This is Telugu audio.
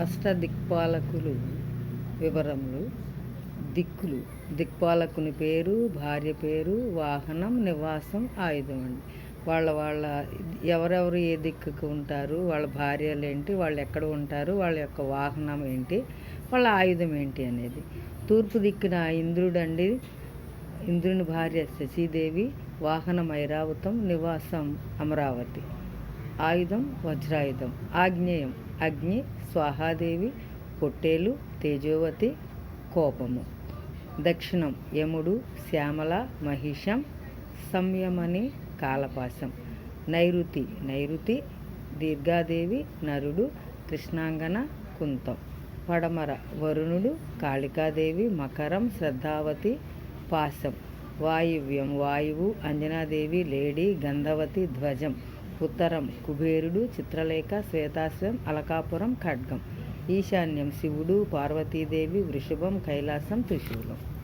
అష్టదిక్పాలకులు వివరములు. దిక్కులు. దిక్పాలకుని పేరు భార్య పేరు వాహనం నివాసం ఆయుధం అండి. వాళ్ళ వాళ్ళ ఎవరెవరు ఏ దిక్కుకు ఉంటారు వాళ్ళ భార్యలు ఏంటి వాళ్ళు ఎక్కడ ఉంటారు వాళ్ళ యొక్క వాహనం ఏంటి వాళ్ళ ఆయుధం ఏంటి అనేది. తూర్పు దిక్కున ఇంద్రుడు అండి ఇంద్రుని భార్య శశీదేవి వాహనం ఐరావతం నివాసం అమరావతి. ఆయుధం వజ్రాయుధం ఆగ్నేయం అగ్ని స్వాహాదేవి పొట్టేలు తేజోవతి కోపము. దక్షిణం యముడు శ్యామల మహిషం సంయమని కాలపాశం. నైరుతి నైరుతి దీర్ఘాదేవి నరుడు కృష్ణాంగన కుంతం. పడమర వరుణుడు కాళికాదేవి మకరం శ్రద్ధావతి పాశం. వాయువ్యం వాయువు అంజనాదేవి లేడీ గంధవతి ధ్వజం. ఉత్తరం కుబేరుడు చిత్రలేఖ శ్వేతాశ్వం అలకాపురం ఖడ్గం ఈశాన్యం శివుడు పార్వతీదేవి వృషభం కైలాసం త్రిశూలం.